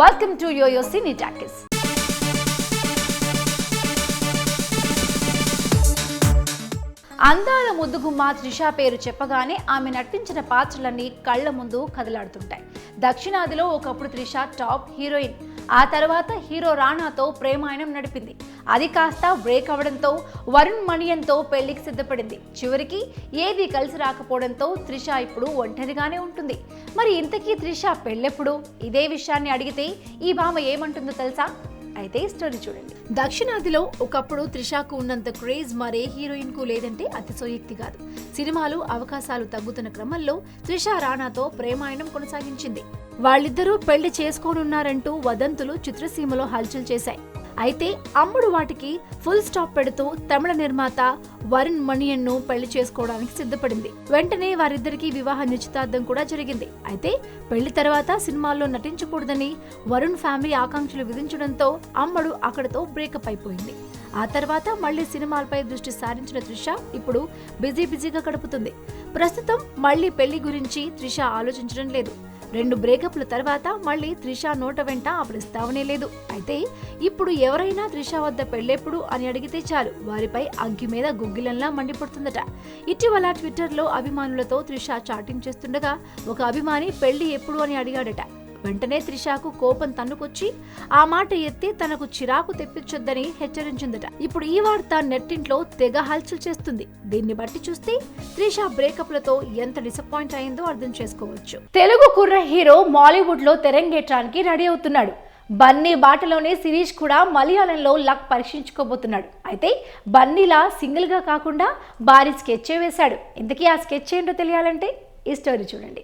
Welcome to yoyo cine talkies అందాల ముద్దుగుమ్మ త్రిష పేరు చెప్పగానే ఆమె నటించిన పాత్రలన్నీ కళ్ళ ముందు కదలాడుతుంటాయి. దక్షిణాదిలో ఒకప్పుడు త్రిష టాప్ హీరోయిన్. ఆ తర్వాత హీరో రాణాతో ప్రేమాయణం నడిపింది. అది కాస్త బ్రేక్ అవడంతో వరుణ్ మణియన్తో పెళ్ళికి సిద్ధపడింది. చివరికి ఏది కలిసి రాకపోవడంతో త్రిష ఇప్పుడు ఒంటరిగానే ఉంటుంది. మరి ఇంతకీ త్రిష పెళ్ళెప్పుడు? ఇదే విషయాన్ని అడిగితే ఈ భామ ఏమంటుందో తెలుసా? అయితే స్టోరీ చూడండి. దక్షిణాదిలో ఒకప్పుడు త్రిషాకు ఉన్నంత క్రేజ్ మరే హీరోయిన్కు లేదంటే అతిశయోక్తి కాదు. సినిమాలు అవకాశాలు తగ్గుతున్న క్రమంలో త్రిష రాణాతో ప్రేమాయణం కొనసాగించింది. వాళ్ళిద్దరూ పెళ్ళి చేసుకోనున్నారంటూ వదంతులు చిత్రసీమలో హల్చల్ చేశాయి. అయితే అమ్ముడు వాటికి ఫుల్ స్టాప్ పెడుతూ తమిళ నిర్మాత వరుణ్ మణియన్ను పెళ్ళి చేసుకోవడానికి సిద్ధపడింది. వెంటనే వారిద్దరికీ వివాహ నిశ్చితార్థం కూడా జరిగింది. అయితే పెళ్ళి తర్వాత సినిమాల్లో నటించకూడదని వరుణ్ ఫ్యామిలీ ఆకాంక్షలు విధించడంతో అమ్మడు అక్కడతో బ్రేకప్ అయిపోయింది. ఆ తర్వాత మళ్ళీ సినిమాలపై దృష్టి సారించిన త్రిష ఇప్పుడు బిజీ బిజీగా గడుపుతుంది. ప్రస్తుతం మళ్ళీ పెళ్ళి గురించి త్రిష ఆలోచించడం లేదు. రెండు బ్రేకప్ల తర్వాత మళ్ళీ త్రిష నోట వెంట ఆ ప్రస్తావనే లేదు. అయితే ఇప్పుడు ఎవరైనా త్రిష వద్ద పెళ్ళెప్పుడు అని అడిగితే చాలు. వారిపై అగ్గి మీద గుగ్గిలంలా మండిపడుతుందట. ఇటీవల ట్విట్టర్లో అభిమానులతో త్రిష చాటింగ్ చేస్తుండగా ఒక అభిమాని పెళ్ళి ఎప్పుడు అని అడిగాడట. వెంటనే త్రిషాకు కోపం తన్నుకొచ్చి ఆ మాట ఎత్తి తనకు చిరాకు తెప్పించొద్దని హెచ్చరించిందట. ఇప్పుడు ఈ వార్త నెట్టింట్లో తెగ హల్చల్ చేస్తుంది. దీన్ని బట్టి చూస్తే త్రిష బ్రేకప్లతో ఎంత డిసప్పాయింట్ అయిందో అర్థం చేసుకోవచ్చు. తెలుగు కుర్ర హీరో మాలీవుడ్లో తెరంగేట్రానికి రెడీ అవుతున్నాడు. బన్నీ బాటలోనే శిరీష్ కూడా మలయాళంలో లక్ పరీక్షించుకోబోతున్నాడు. అయితే బన్నీలా సింగిల్గా కాకుండా భారీ స్కెచ్ వేశాడు. ఇంతకీ ఆ స్కెచ్ ఏంటో తెలియాలంటే ఈ స్టోరీ చూడండి.